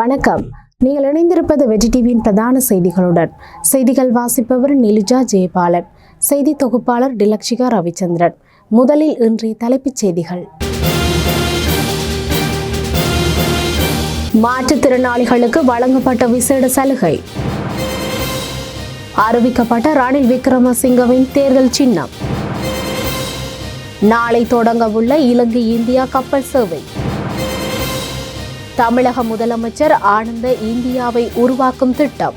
வணக்கம். நீங்கள் இணைந்திருப்பது வெஜி டிவியின் பிரதான செய்திகளுடன். செய்திகள் வாசிப்பவர் நிலுஜா ஜெயபாலன். செய்தி தொகுப்பாளர் டிலக்ஷிகா ரவிச்சந்திரன். முதலில் இன்றைய தலைப்புச் செய்திகள். மாற்றுத்திறனாளிகளுக்கு வழங்கப்பட்ட விசேட சலுகை. அறிவிக்கப்பட்ட ரணில் விக்ரமசிங்கவின் தேர்தல் சின்னம். நாளை தொடங்கவுள்ள இலங்கை இந்தியா கப்பல் சேவை. தமிழக முதலமைச்சர் ஆனந்த இந்தியாவை உருவாக்கும் திட்டம்.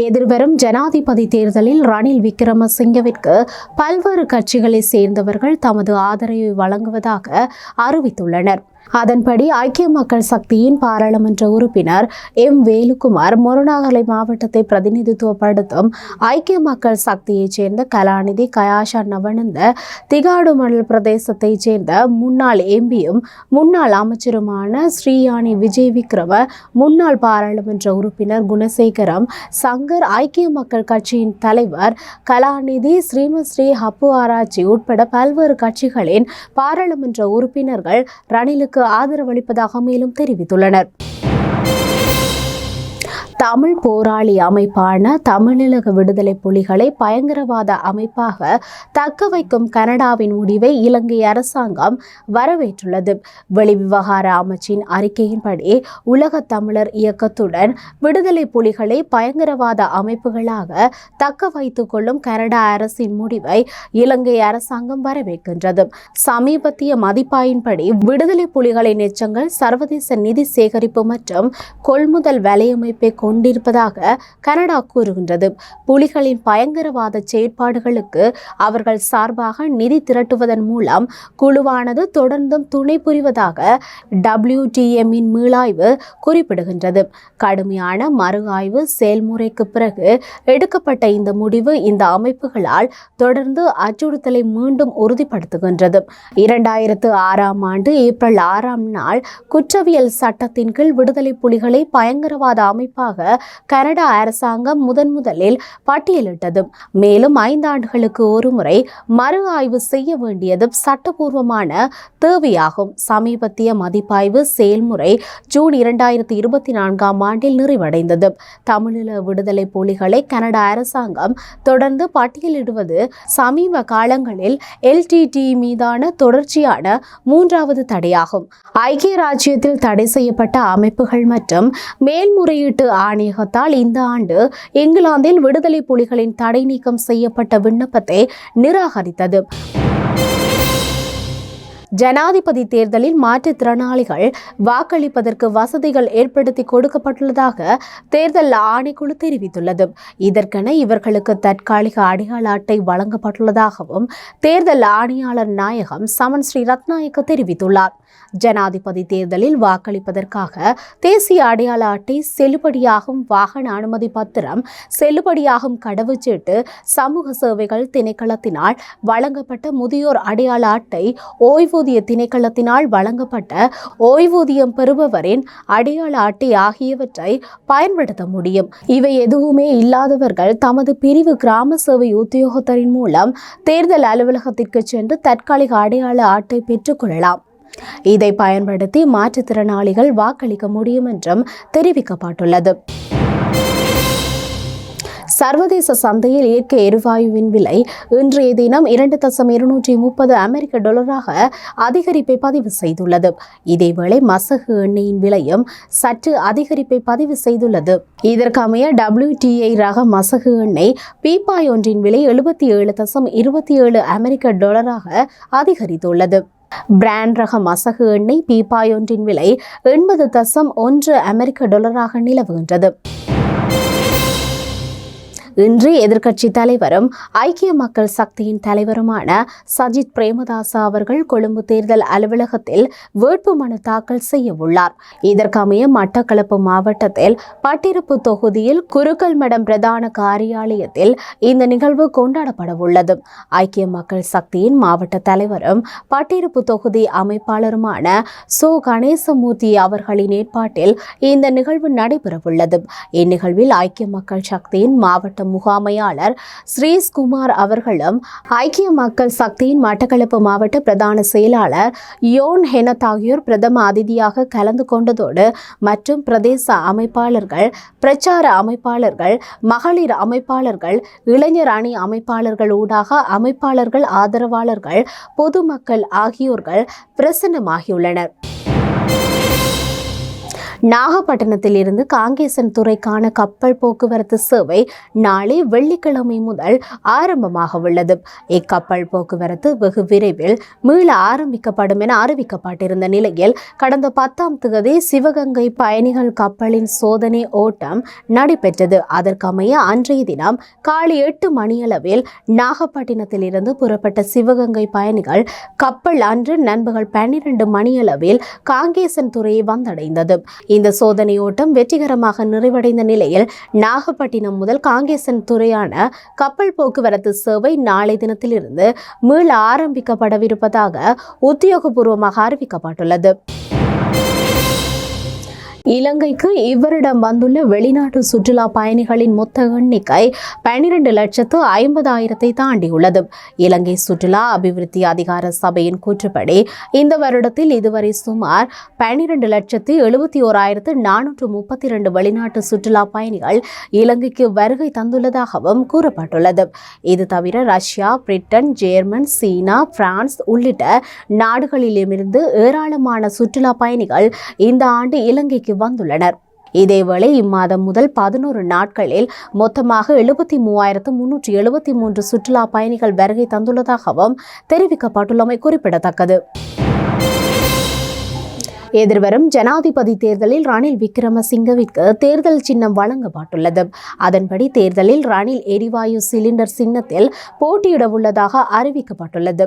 எதிர்வரும் ஜனாதிபதி தேர்தலில் ரணில் விக்ரமசிங்கவிற்கு பல்வேறு கட்சிகளைச் சேர்ந்தவர்கள் தமது ஆதரவை வழங்குவதாக அறிவித்துள்ளனர். அதன்படி ஐக்கிய மக்கள் சக்தியின் பாராளுமன்ற உறுப்பினர் எம் வேலுக்குமார் மொருநாகலை மாவட்டத்தை பிரதிநிதித்துவப்படுத்தும் ஐக்கிய மக்கள் சக்தியைச் சேர்ந்த கலாநிதி கயாஷா நவனந்த திகாடுமணல் பிரதேசத்தைச் சேர்ந்த முன்னாள் எம்பியும் முன்னாள் அமைச்சருமான ஸ்ரீயானி விஜய் விக்ரம முன்னாள் பாராளுமன்ற உறுப்பினர் குணசேகரம் சங்கர் ஐக்கிய மக்கள் கட்சியின் தலைவர் கலாநிதி ஸ்ரீமஸ்ரீ ஹப்பு ஆராய்ச்சி உட்பட பல்வேறு கட்சிகளின் பாராளுமன்ற உறுப்பினர்கள் ரணிலுக்கு ஆதரவளிப்பதாக மேலும் தெரிவித்துள்ளனர். தமிழ் போராளி அமைப்பான தமிழீழக விடுதலை புலிகளை பயங்கரவாத அமைப்பாக தக்க வைக்கும் கனடாவின் முடிவை இலங்கை அரசாங்கம் வரவேற்றுள்ளது. வெளிவிவகார அமைச்சின் அறிக்கையின்படி உலக தமிழர் இயக்கத்துடன் விடுதலை புலிகளை பயங்கரவாத அமைப்புகளாக தக்க வைத்துக் கொள்ளும் கனடா அரசின் முடிவை இலங்கை அரசாங்கம் வரவேற்கின்றது. சமீபத்திய மதிப்பாயின்படி விடுதலை புலிகளின் எச்சங்கள் சர்வதேச நிதி சேகரிப்பு மற்றும் கொள்முதல் வலையமைப்பை கொண்டிருப்பதாக கனடா கூறுகின்றது. புலிகளின் பயங்கரவாத செயற்பாடுகளுக்கு அவர்கள் சார்பாக நிதி திரட்டுவதன் மூலம் குழுவானது தொடர்ந்தும் துணை புரிவதாக டபிள்யூடிஎம்மின் மீளாய்வு குறிப்பிடுகின்றது. கடுமையான மறு ஆய்வு செயல்முறைக்கு பிறகு எடுக்கப்பட்ட இந்த முடிவு இந்த அமைப்புகளால் தொடர்ந்து அச்சுறுத்தலை மீண்டும் உறுதிப்படுத்துகின்றது. இரண்டாயிரத்து ஆறாம் ஆண்டு ஏப்ரல் ஆறாம் நாள் குற்றவியல் சட்டத்தின் கீழ் விடுதலை புலிகளை பயங்கரவாத அமைப்பாக கனடா அரசாங்கம் முதன் முதலில் பட்டியலிட்டது மேலும் ஐந்தாண்டுகளுக்கு ஒருமுறை மறு ஆய்வு செய்ய வேண்டியது சட்டபூர்வமான தேவையாகும். சமீபத்திய மதிப்பாய்வு செயல்முறை ஜூன் இரண்டாயிரத்தி இருபத்தி நான்காம் ஆண்டில் நிறைவடைந்தது. தமிழீழ விடுதலை புலிகளை கனடா அரசாங்கம் தொடர்ந்து பட்டியலிடுவது சமீப காலங்களில் எல்டிடி மீதான தொடர்ச்சியான மூன்றாவது தடையாகும். ஐக்கிய ராஜ்யத்தில் தடை செய்யப்பட்ட அமைப்புகள் மற்றும் மேல்முறையீட்டு ஆணையகத்தால் இந்த ஆண்டு இங்கிலாந்தில் விடுதலை புலிகளின் தடை நீக்கம் செய்யப்பட்ட விண்ணப்பத்தை நிராகரித்தது. ஜனாதிபதி தேர்தலில் மாற்றுத்திறனாளிகள் வாக்களிப்பதற்கு வசதிகள் ஏற்படுத்தி கொடுக்கப்பட்டுள்ளதாக தேர்தல் ஆணைக்குழு தெரிவித்துள்ளது. இதற்கென இவர்களுக்கு தற்காலிக அடையாள அட்டை வழங்கப்பட்டுள்ளதாகவும் தேர்தல் ஆணையாளர் நாயகம் சமன் ஸ்ரீ ரத்நாயக்க தெரிவித்துள்ளார். ஜனாதிபதி தேர்தலில் வாக்களிப்பதற்காக தேசிய அடையாள அட்டை செல்லுபடியாகும் வாகன அனுமதி பத்திரம் செல்லுபடியாகும் கடவுச்சீட்டு சமூக சேவைகள் திணைக்களத்தினால் வழங்கப்பட்ட முதியோர் அடையாள அட்டை ஓய்வு ஓய்வூதிய திணைக்களத்தினால் வழங்கப்பட்ட ஓய்வூதியம் பெறுபவரின் அடையாள அட்டை ஆகியவற்றை பயன்படுத்த முடியும். இவை எதுவுமே இல்லாதவர்கள் தமது பிரிவு கிராம சேவை உத்தியோகத்தரின் மூலம் தேர்தல் அலுவலகத்திற்கு சென்று தற்காலிக அடையாள அட்டை பெற்றுக்கொள்ளலாம் இதை பயன்படுத்தி மாற்றுத்திறனாளிகள் வாக்களிக்க முடியும் என்றும் தெரிவிக்கப்பட்டுள்ளது. சர்வதேச சந்தையில் இயற்கை எரிவாயுவின் விலை இன்றைய தினம் இரண்டு தசம் இருநூற்றி முப்பது அமெரிக்க டாலராக அதிகரிப்பை பதிவு செய்துள்ளது. இதேவேளை மசகு எண்ணெயின் விலையும் சற்று அதிகரிப்பை பதிவு செய்துள்ளது. இதற்கமைய டபிள்யூடிஐ ரக மசகு எண்ணெய் பீப்பாய் ஒன்றின் விலை எழுபத்தி ஏழு தசம் இருபத்தி ஏழு அமெரிக்க டாலராக அதிகரித்துள்ளது. பிராண்ட் ரக மசகு எண்ணெய் பீப்பாய் ஒன்றின் விலை எண்பது தசம் ஒன்று அமெரிக்க டாலராக நிலவுகின்றது. இன்று எதிர்க்கட்சி தலைவரும் ஐக்கிய மக்கள் சக்தியின் தலைவருமான சஜித் பிரேமதாச அவர்கள் கொழும்பு தேர்தல் அலுவலகத்தில் வேட்புமனு தாக்கல் செய்ய உள்ளார். இதற்கமைய மட்டக்களப்பு மாவட்டத்தில் பட்டிருப்பு தொகுதியில் குருக்கல் மடம் பிரதான காரியாலயத்தில் இந்த நிகழ்வு கொண்டாடப்பட உள்ளது. ஐக்கிய மக்கள் சக்தியின் மாவட்ட தலைவரும் பட்டிருப்பு தொகுதி அமைப்பாளருமான சோ. கணேசமூர்த்தி அவர்களின் ஏற்பாட்டில் இந்த நிகழ்வு நடைபெறவுள்ளது. இந்நிகழ்வில் ஐக்கிய மக்கள் சக்தியின் மாவட்ட முகாமையாளர் ஸ்ரீஸ்குமார் அவர்களும் ஐக்கிய மக்கள் சக்தியின் மட்டக்களப்பு மாவட்ட பிரதான செயலாளர் யோன் ஹெனத் ஆகியோர் பிரதம அதிதியாக கலந்து கொண்டதோடு மற்றும் பிரதேச அமைப்பாளர்கள் பிரச்சார அமைப்பாளர்கள் மகளிர் அமைப்பாளர்கள் இளைஞர் அணி அமைப்பாளர்கள் ஊடாக அமைப்பாளர்கள் ஆதரவாளர்கள் பொதுமக்கள் ஆகியோர்கள் பிரசன்னமாகியுள்ளனர். நாகப்பட்டினத்தில் இருந்து காங்கேசன் துறைக்கான கப்பல் போக்குவரத்து சேவை நாளை வெள்ளிக்கிழமை முதல் ஆரம்பமாக உள்ளது. இக்கப்பல் போக்குவரத்து வெகு விரைவில் மீள ஆரம்பிக்கப்படும் என அறிவிக்கப்பட்டிருந்த நிலையில் கடந்த பத்தாம் தேதி சிவகங்கை பயணிகள் கப்பலின் சோதனை ஓட்டம் நடைபெற்றது. அதற்கமைய அன்றைய தினம் காலை எட்டு மணியளவில் நாகப்பட்டினத்தில் இருந்து புறப்பட்ட சிவகங்கை பயணிகள் கப்பல் அன்று நண்பகல் பன்னிரண்டு மணியளவில் காங்கேசன் துறையை வந்தடைந்தது. இந்த சோதனை ஓட்டம் வெற்றிகரமாக நிறைவடைந்த நிலையில் நாகப்பட்டினம் முதல் காங்கேசன் துறையான கப்பல் போக்குவரத்து சேவை நாளை தினத்திலிருந்து மீள ஆரம்பிக்கப்படவிருப்பதாக உத்தியோகபூர்வமாக அறிவிக்கப்பட்டுள்ளது. இலங்கைக்கு இவரிடம் வந்துள்ள வெளிநாட்டு சுற்றுலா பயணிகளின் மொத்த எண்ணிக்கை பன்னிரண்டு லட்சத்து ஐம்பதாயிரத்தை தாண்டியுள்ளது. இலங்கை சுற்றுலா அபிவிருத்தி அதிகார சபையின் கூற்றுப்படி இந்த வருடத்தில் இதுவரை சுமார் பன்னிரண்டு லட்சத்து எழுபத்தி ஓராயிரத்து நானூற்று முப்பத்தி இரண்டு வெளிநாட்டு சுற்றுலா பயணிகள் இலங்கைக்கு வருகை தந்துள்ளதாகவும் கூறப்பட்டுள்ளது. இது தவிர Russia Britain German China France உள்ளிட்ட நாடுகளிலுமிருந்து ஏராளமான சுற்றுலா பயணிகள் இந்த ஆண்டு இலங்கைக்கு வந்துள்ளனர். இதேவேளை இம்மாதம் முதல் பதினோரு நாட்களில் மொத்தமாக எழுபத்தி மூவாயிரத்து முன்னூற்றி எழுபத்தி மூன்று சுற்றுலா பயணிகள் வருகை தந்துள்ளதாகவும் தெரிவிக்கப்பட்டுள்ளமை குறிப்பிடத்தக்கது. எதிர்வரும் ஜனாதிபதி தேர்தலில் ரணில் விக்ரமசிங்கவிற்கு தேர்தல் சின்னம் வழங்கப்பட்டுள்ளது. அதன்படி தேர்தலில் ரணில் எரிவாயு சிலிண்டர் சின்னத்தில் போட்டியிட உள்ளதாக அறிவிக்கப்பட்டுள்ளது.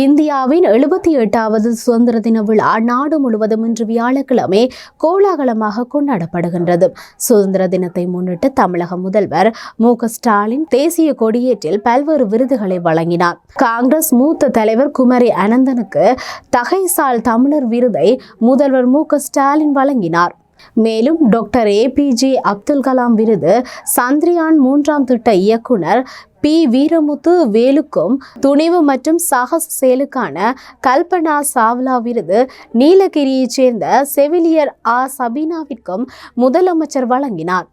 இந்தியாவின் எழுபத்தி எட்டாவது சுதந்திர தின விழா நாடு முழுவதும் இன்று வியாழக்கிழமை கோலாகலமாக கொண்டாடப்படுகின்றது. சுதந்திர தினத்தை முன்னிட்டு தமிழக முதல்வர் மு ஸ்டாலின் தேசிய கொடியேற்றில் பல்வேறு விருதுகளை வழங்கினார். காங்கிரஸ் மூத்த தலைவர் குமரி அனந்தனுக்கு தகைசால் தமிழர் விருதை முதல்வர் மு ஸ்டாலின் வழங்கினார். மேலும் டாக்டர் ஏபிஜே அப்துல் கலாம் விருது சந்திரியான் மூன்றாம் திட்ட இயக்குனர் பி. வீரமுத்து வேலுக்கும் துணிவு மற்றும் சாகச செயலுக்கான கல்பனா சாவ்லா விருது நீலகிரியைச் சேர்ந்த செவிலியர் ஆ. சபீனாவிற்கும் முதலமைச்சர் வழங்கினார்.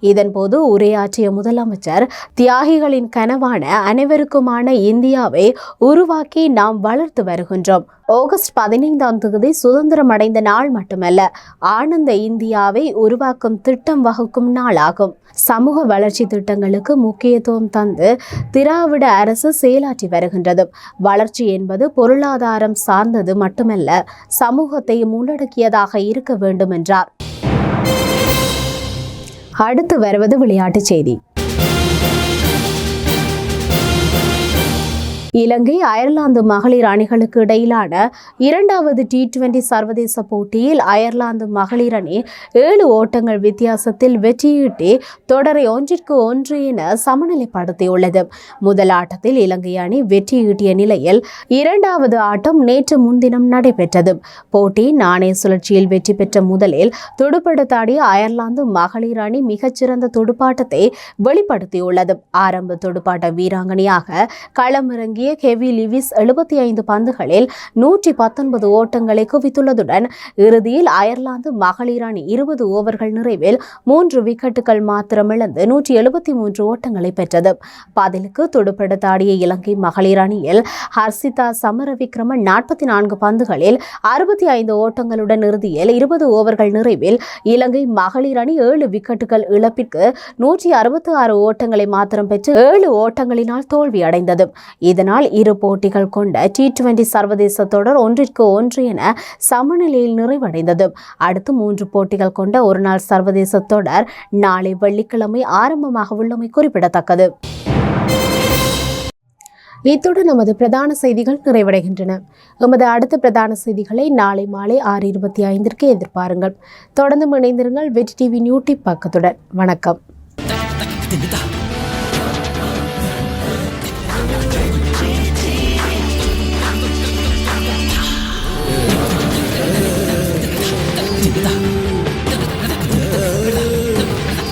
இதன்போது உரையாற்றிய முதலமைச்சர் தியாகிகளின் கனவான அனைவருக்குமான இந்தியாவை உருவாக்கி நாம் வளர்த்து வருகின்றோம். ஆகஸ்ட் பதினைந்தாம் தேதி சுதந்திரம் அடைந்த நாள் மட்டுமல்ல ஆனந்த இந்தியாவை உருவாக்கும் திட்டம் வகுக்கும் நாளாகும். சமூக வளர்ச்சி திட்டங்களுக்கு முக்கியத்துவம் தந்து திராவிட அரசு செயலாற்றி வருகின்றது. வளர்ச்சி என்பது பொருளாதாரம் சார்ந்தது மட்டுமல்ல சமூகத்தை உள்ளடக்கியதாக இருக்க வேண்டும் என்றார் அடுத்து வருவது விளையாட்டு செய்தி. இலங்கை அயர்லாந்து மகளிர் அணிகளுக்கு இடையிலான இரண்டாவது டி டுவெண்டி சர்வதேச போட்டியில் அயர்லாந்து மகளிர் அணி ஏழு ஓட்டங்கள் வித்தியாசத்தில் வெற்றியீட்டி தொடரை ஒன்றிற்கு ஒன்று என சமநிலைப்படுத்தியுள்ளது. முதல் ஆட்டத்தில் இலங்கை அணி வெற்றியீட்டிய நிலையில் இரண்டாவது ஆட்டம் நேற்று முன்தினம் நடைபெற்றது. போட்டி நாணய சுழற்சியில் வெற்றி பெற்ற முதலில் துடுப்படுத்தாடிய அயர்லாந்து மகளிர் அணி மிகச்சிறந்த துடுப்பாட்டத்தை வெளிப்படுத்தியுள்ளது. ஆரம்ப துடுப்பாட்ட வீராங்கனையாக களமிறங்கிய கெவி லிவிஸ் எழுபத்தி ஐந்து பந்துகளில் நூற்றி பத்தொன்பது ஓட்டங்களை குவித்துள்ளதுடன் இறுதியில் அயர்லாந்து மகளிர் அணி இருபது ஓவர்கள் நிறைவில் மூன்று விக்கெட்டுகள் மாத்திரம் இழந்து நூற்றி எழுபத்தி மூன்று ஓட்டங்களை பெற்றது. பதிலுக்கு துடுப்படுத்தாடிய இலங்கை மகளிர் அணியில் ஹர்சிதா சமரவிக்ரமன் நாற்பத்தி நான்கு பந்துகளில் அறுபத்தி ஐந்து ஓட்டங்களுடன் இறுதியில் இருபது ஓவர்கள் நிறைவில் இலங்கை மகளிர் அணி ஏழு விக்கெட்டுகள் இழப்பிற்கு நூற்றி அறுபத்தி ஆறு ஓட்டங்களை மாத்திரம் பெற்று ஏழு ஓட்டங்களினால் தோல்வியடைந்தது. இதனால் இரு போட்டிகள் கொண்ட டி டுவெண்டி சர்வதேச தொடர் ஒன்றிற்கு ஒன்று என சமநிலையில் நிறைவடைந்தது. அடுத்து மூன்று போட்டிகள் கொண்ட ஒருநாள் சர்வதேச தொடர் நாளை வெள்ளிக்கிழமை ஆரம்பமாக உள்ளமை குறிப்பிடத்தக்கது. இத்துடன் நமது பிரதான செய்திகள் நிறைவடைகின்றன. எமது அடுத்த பிரதான செய்திகளை நாளை மாலை ஆறு இருபத்தி ஐந்திற்கு எதிர்பாருங்கள். தொடர்ந்து இணைந்திருங்கள் வெற்றி டிவி யூடியூப் பக்கத்துடன். வணக்கம்.